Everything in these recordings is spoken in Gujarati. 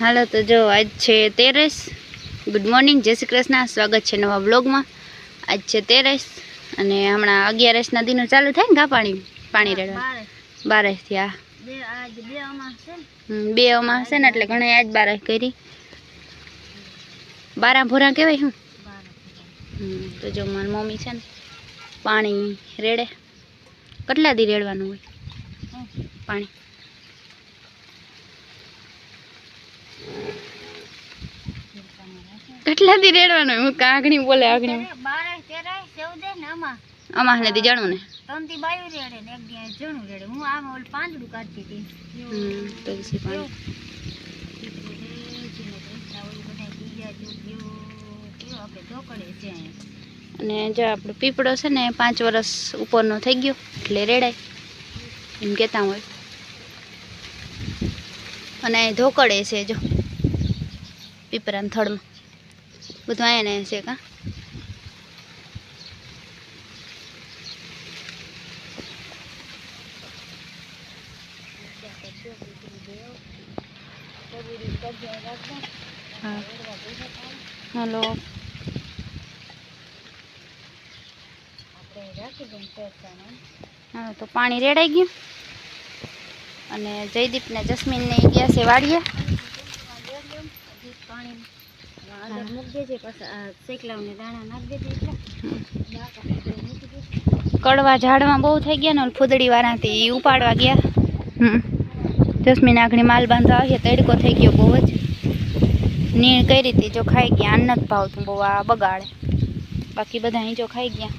હાલો તો જો આજ છે તેરસ. ગુડ મોર્નિંગ જય શ્રી કૃષ્ણ. સ્વાગત છે નવા બ્લોગમાં આજ છે તેરસ અને હમણાં અગિયારસના દિનો ચાલુ થાય ને ગા પાણી પાણી રેડવા. બારસથી આ બે આજ બે અમાસ છે ને. એટલે ઘણા આજ બારસ કરી. બારા ભોરા કહેવાય શું? બાર તો જો મારી મમ્મી છે ને પાણી રેડે. કેટલા દી રેડવાનું હોય? પાણી. કેટલા દી રેડવાનું હું કાગણી બોલે આગણી. બારે તેરાય ચૌદે ને નથી જાણું ને. થી બાયું રેડે ને એક દી જણું રેડે. હું આમ ઓલ પાંદડું કાઢતી હતી. હમ, તુલસી પાણી અને જો આપણો પીપળો છે ને પાંચ વર્ષ ઉપરનો થઈ ગયો એટલે રેડાય. એમ કહેતા હોય. અને ધોકડે છે જો. પીપળાના થડમાં બધું અહીંયા છે કા? હલો. હા, તો પાણી રેડાઈ ગયું. અને જયદીપ ને જસ્મીન ને ગયા છે વાડીએ. કડવા ઝાડમાં બહુ થઈ ગયા ને ફૂદડી વાળાથી એ ઉપાડવા ગયા. દસમી નાખણી માલ બાંધવા આવ્યા તડકો થઈ ગયો બહુ જ. નીણ કઈ રીતે જો ખાઈ ગયા અન્ન જ ભાવતું બહુ, આ બગાડે. બાકી બધા અહીં જો ખાઈ ગયા.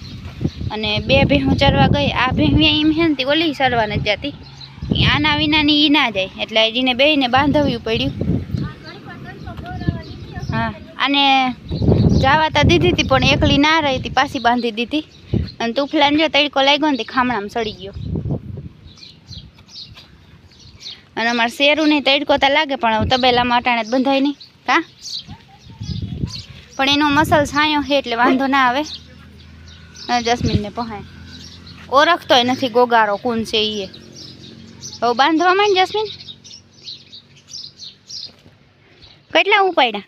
અને બે ભેહું ચરવા ગઈ, આ ભેહું એમ હે ને ઓલી ચરવા નથી જતી. આના વિનાની એ ના જાય, એટલે જીને બેને બાંધવ્યું પડ્યું. અને જાવા તો દીધી હતી પણ એકલી ના રહી હતી પાછી બાંધી દીધી. અને તુફલાને જો તડકો લાગ્યો ને તે ખામણામાં સડી ગયો. અને અમારે શેરું નહીં તડકો તો લાગે, પણ તબેલામાં અટાણે જ બંધાય નહીં. કા પણ એનો મસલ છાંયો છે એટલે વાંધો ના આવે. અને જસ્મીનને પહાય. ઓળખતોય નથી ગોગારો કોણ છે એ. હવે બાંધવા માંડ જસ્મીન. કેટલા ઉપાડ્યા?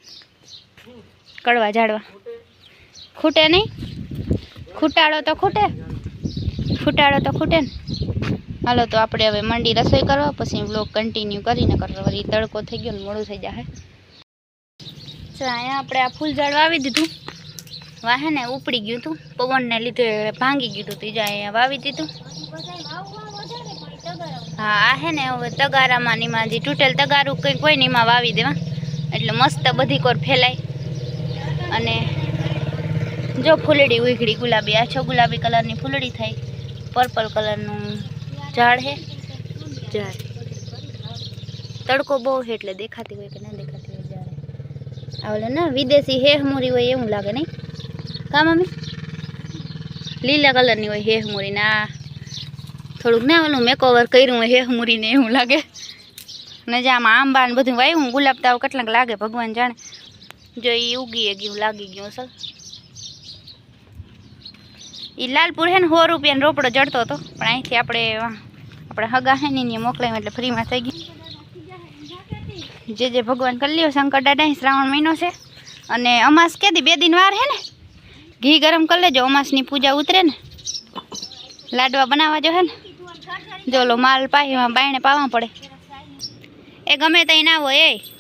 કડવા ઝાડવા ખૂટે નહીં? ખૂટાડો તો ખૂટે. ખૂટાડો તો ખૂટે ને. હાલો તો આપણે હવે મંડી રસોઈ કરવા, પછી બ્લોગ કન્ટિન્યુ કરીને કરવા વળી તડકો થઈ ગયો ને મોડું થઈ જાય તો અહીંયા આપણે આ ફૂલ ઝાડ વાવી દીધું. વાહે ને ઉપડી ગયું હતું પવનને લીધે ભાંગી ગયું હતું ત્રીજા અહીંયા વાવી દીધું. હા હે ને હવે તગારામાં નિમાજી તૂટેલ તગારું કંઈ કોઈ ને એમાં વાવી દેવા. એટલે મસ્ત બધી કોર ફેલાય. અને જો ફૂલડી ઉઘડી, ગુલાબી. આછો ગુલાબી કલરની ફૂલડી થાય પર્પલ કલરનું ઝાડ હે. ઝાડ. તડકો બહુ છે એટલે દેખાતી હોય કે ના દેખાતી હોય ઝાડ. આ ઓલે ના, વિદેશી હેહમુરી હોય એવું લાગે નહીં કા મમ્મી? લીલા કલરની હોય હેહમુરી ને આ. થોડુંક ના ઓલું મેકઓવર કર્યું હોય હેહમુરીને એવું લાગે. ને જે આમાં આંબા ને બધું વાવ્યું ગુલાબ તાવ કેટલાક લાગે, ભગવાન જાણે. જો એ ઉગી ગયું, લાગી ગયું સર એ લાલપુર હે ને સો રૂપિયાનો રોપડો જડતો હતો, પણ અહીંથી આપણે આપણે હગા હે ને એને મોકલાવ્યું એટલે ફ્રીમાં થઈ ગયું. જે જે ભગવાન કરી લ્યો, શંકર દાદા શ્રાવણ મહિનો છે. અને અમાસ કેદી બે દિન વાર હે ને? ઘી ગરમ કરી લેજો, અમાસની પૂજા ઉતરે ને. લાડવા બનાવવા જો હે ને. જો લો, માલ પાહીમાં બાયણે પાવા પડે. એ ગમે ત્યાં ના હોય, એ.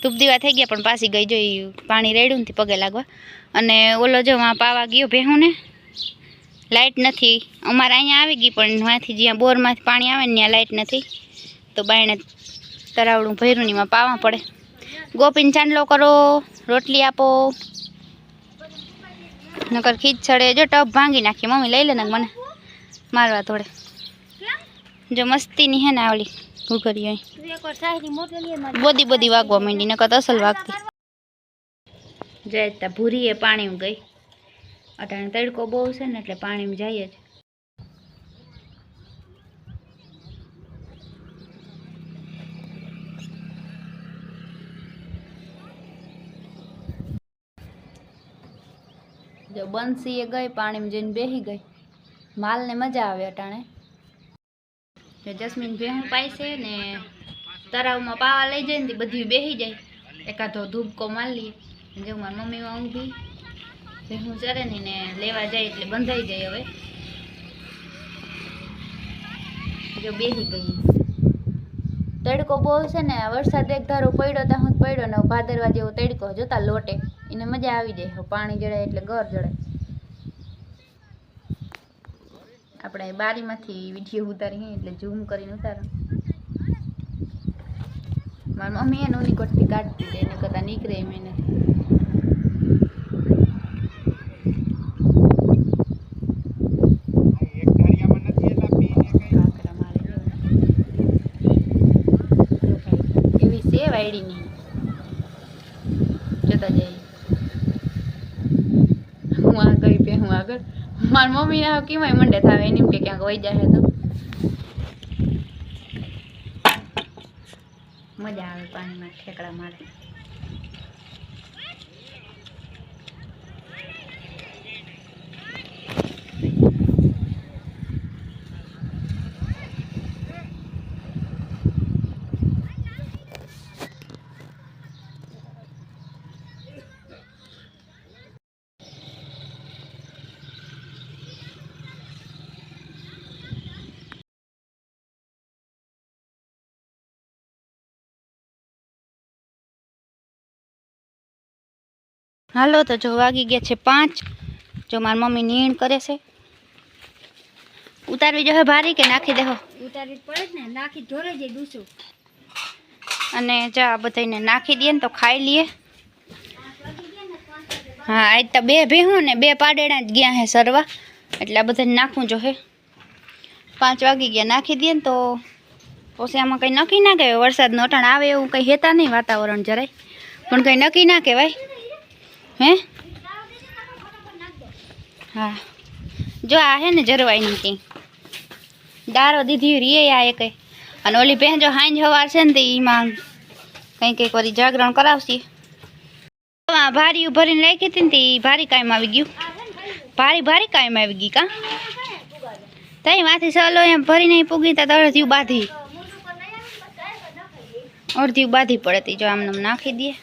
ધૂપ દીવા થઈ ગયા, પણ પાછી ગઈ જોઈ પાણી રેડ્યું નથી પગે લાગવા. અને ઓલો જો વાં પાવા ગયો ભેહું ને લાઇટ નથી. અમારે અહીંયા આવી ગઈ, પણ ત્યાંથી જ્યાં બોરમાંથી પાણી આવે ને ત્યાં લાઇટ નથી. તો બાયણે તરાવડું ભર્યું પાવા પડે. ગોપીને ચાંદલો કરો, રોટલી આપો. નકર ખીચ ચડે જો ટબ ભાંગી નાખી, મમ્મી લઈ લે ને મને. મારવા થોડે જો મસ્તીની હે ને આવલી બધી બધી બોધી વાગવા માંડી નકર તો અસલ વાગતી. જાય ભૂરી ભૂરીએ પાણી ગઈ અટાણે તડકો બહુ છે ને એટલે પાણીમાં જાય જ. જો બંસી એ ગઈ પાણીમાં જઈને બેસી ગઈ. માલને મજા આવે અટાણે. જસ્મીન ભેહું છે ને તરાવમાં પાવા લઈ જાય ને બધી બેસી જાય. એકાદો ધૂપકો મારી લઈએ અને મારી મમ્મીમાં ઊંઘી. ભેહું ચરે ને લેવા જાય એટલે બંધાઈ જાય હવે. જો બેસી ગઈ. તડકો બહુ છે ને વરસાદ એક ધારો પડ્યો ત્યાં હું પડ્યો ને, ભાદરવા જેવો તડકો જોતા લોટે. એને મજા આવી જાય. પાણી જળે એટલે ગર જળે આપણે બારીમાંથી વીડિયો ઉતારી એટલે ઝૂમ કરીને ઉતારો. મારી મમ્મી એને ઉની કોટથી કાઢતી દે એને કરતાં નીકળે એમ એને. એવી મારે આઈડી નહીં જોતા જઈએ હું આગળ પે હું આગળ મારી મમ્મી ને કેવાય મંડે થાવે, એની કે ક્યાંક વહી જાય તો. મજા આવે પાણીમાં ઠેકડા મારે હાલો તો જો વાગી ગયા છે પાંચ. જો મારી મમ્મી નીણ કરે છે. ઉતારવી જો ભારી કે નાખી દેહો? ઉતારવી પડે ને નાખી ઢોરે જઈ દૂસું અને જા બધાને નાખી દઈએ ને તો ખાઈ લઈએ. હા આજ તો બે ભેહું ને બે પાડેડા જ ગયા હે સરવા. એટલે આ બધાને નાખવું જો હે. પાંચ વાગી ગયા નાખી દઈએ ને તો પછી આમાં કંઈ નક્કી ના કહેવાય. વરસાદનો અટાણ આવે એવું કંઈ હેતા નહીં વાતાવરણ જરાય. પણ કંઈ નક્કી ના કહેવાય. હે? હા. જો આ હે ને જરવાય નહીં કંઈ. દારો દીધી રીએ આ એ કંઈ. અને ઓલી બહેન જો હાંજ હવાર છે ને તે એમાં કંઈક કંઈક વળી જાગરણ કરાવશે. ભારી ભરીને રાખી હતી ને તે ભારી કાયમ આવી ગયું. ભારી ભારી કાયમ આવી ગઈ કા? તઈ માથી સલો એમ ભરીને પૂગી તા અડધી બાંધી. અડધી બાંધી પડે તી જો આમને આમ નાખી દઈએ.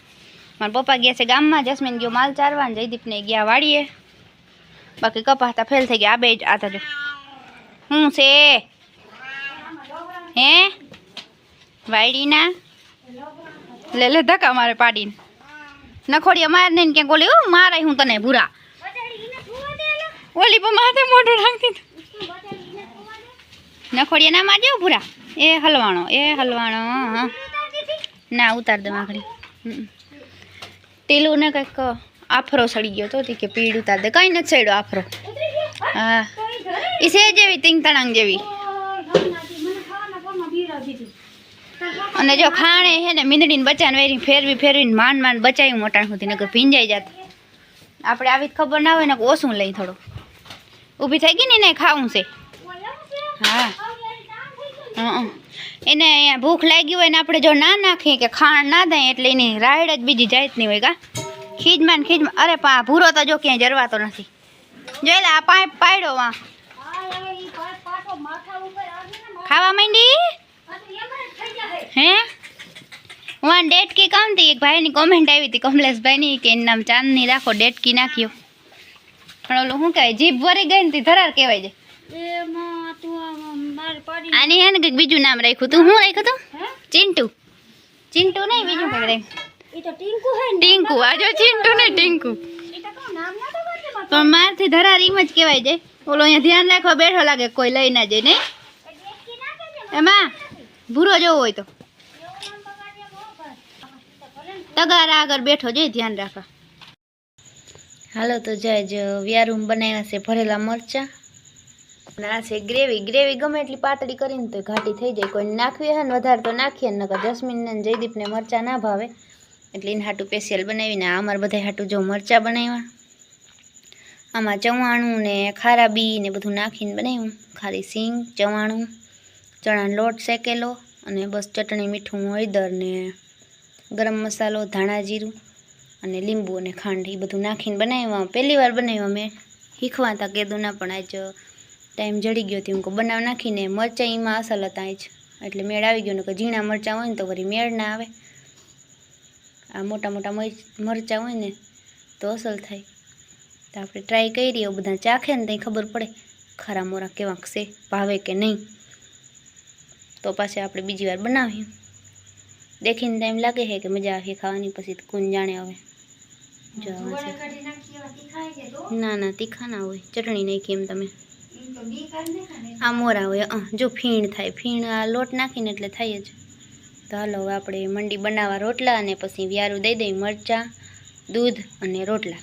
મારા પપ્પા ગયા છે ગામમાં, જસ્મીન ગયો માલ ચારવા ને જયદીપને ગયા વાડીએ. બાકી કપાતા ફેલ થઈ ગયા. આ બે જ આતા જો. હું છે? હે? વાયડીના લે લે, ધક્કા મારે પાડીને. નખોડિયા માર નહીં ક્યાંક ઓલી, હું મારે હું તને ભૂરા. ઓલી પણ માથે મોઢું રાખતી નખોડિયા ના મારજો ભૂરા? એ હલવાણો એ હલવાણો, હા. ના, ઉતાર દે માખડી ટીલું ને કંઈક આફરો સડી ગયો તો તી કે પીડું તા દે. કઈ નથી સડ્યો આફરો. હા. એ છે જેવી, તિંગ તણાંગ જેવી. અને જો ખાણે હે ને મીંદડીને બચાને વેરી ફેરવી ફેરવીને માંડ માંડ બચાવ્યું મોટાણ સુધી, નકર ભીંજાઈ જાત. આપણે આવી ખબર ના હોય ને, ઓછું લઈ થોડું. ઊભી થઈ ગઈ ને ખાવું છે. હં. એને અહીંયા ભૂખ લાગી હોય ને આપણે જો ના નાખીએ કે ખાણ ના દઈએ એટલે એની રાયડ જ બીજી જાતની હોય કા. ખીજમાં ને ખીજમાં. અરે પા, ભૂરો તો જો ક્યાંય જરવાતો નથી. જોઈ લે, આ પાઇપ પાડ્યો વાં ખાવા માંડી? હે? વાં ડેટકી કામ હતી એક ભાઈની કોમેન્ટ આવી હતી કમલેશભાઈની કે એનું નામ ચાંદની રાખો, ડેટકી નાખ્યો. પણ ઓલું શું કહેવાય, જીભ વરી ગઈ ને ધરાર કહેવાય છે. આની હે ને કંઈક બીજું નામ રાખ્યું. તું શું રાખ્યું તું ચિંટુ. ચિંટુ નહીં બીજું કંઈક રાખ્યું. ટીંકુ હે ને. ટીંકુ. આજો ચિંટુ ને ટીંકુ. પણ મારથી ધરાર એમ જ કહેવાય છે. ઓલો અહીંયા ધ્યાન રાખવા બેઠો લાગે કોઈ લઈ ના જાય નહીં? એમાં ભૂરો જોવો હોય તો. એવું નામ બગાડીએ બહુ બસ. તગારા આગળ બેઠો જોઈ ધ્યાન રાખવા. હાલો તો જય જ વ્યારૂમ બનાવ્યા છે ભરેલા મરચા. આ છે ગ્રેવી. ગ્રેવી ગમે એટલી પાતળી કરીને તો ઘાટી થઈ જાય. કોઈ નાખવી હોય ને વધારે તો નાખીએ ને નકર જસ્મીનને ને જયદીપને મરચાં ના ભાવે. એટલે એને હાટું સ્પેશિયલ બનાવીને અમારે બધા હાટું જો મરચાં બનાવ્યા. આમાં ચવાણું ને ખારા બી ને બધું નાખીને બનાવ્યું. ખારી સિંગ, ચવાણું, ચણાનો લોટ શેકેલો અને બસ ચટણી, મીઠું, હળદર ને ગરમ મસાલો, ધાણા જીરું અને લીંબુ અને ખાંડ એ બધું નાખીને બનાવ્યું. પહેલી વાર બનાવ્યું મેં. શીખવા હતા કેદુના ના પણ આજ ટાઈમ જડી ગયો હતી. હું બનાવ નાખીને મરચાં એમાં અસલ હતા જ એટલે મેળ આવી ગયો ને કે ઝીણા મરચાં હોય ને તો વળી મેળ ના આવે. આ મોટા મોટા મરચાં હોય ને તો અસલ થાય. તો આપણે ટ્રાય કરી બધા ચાખે ને ત્યાં ખબર પડે ખરા મોરા કેવાંક છે ભાવે કે નહીં. તો પાછી આપણે બીજી વાર બનાવીએ. દેખીને એમ લાગે છે કે મજા આવે ખાવાની પછી કોણ જાણે હવે. ના ના તીખા ના હોય. ચટણી નાખી એમ તમે. આ મોરા જો ફીણ થાય. ફીણ આ લોટ નાખીને એટલે થાય જ. તો હાલો આપણે મંડી બનાવવા રોટલા અને પછી વ્યારું દઈ દઈ મરચાં, દૂધ અને રોટલા.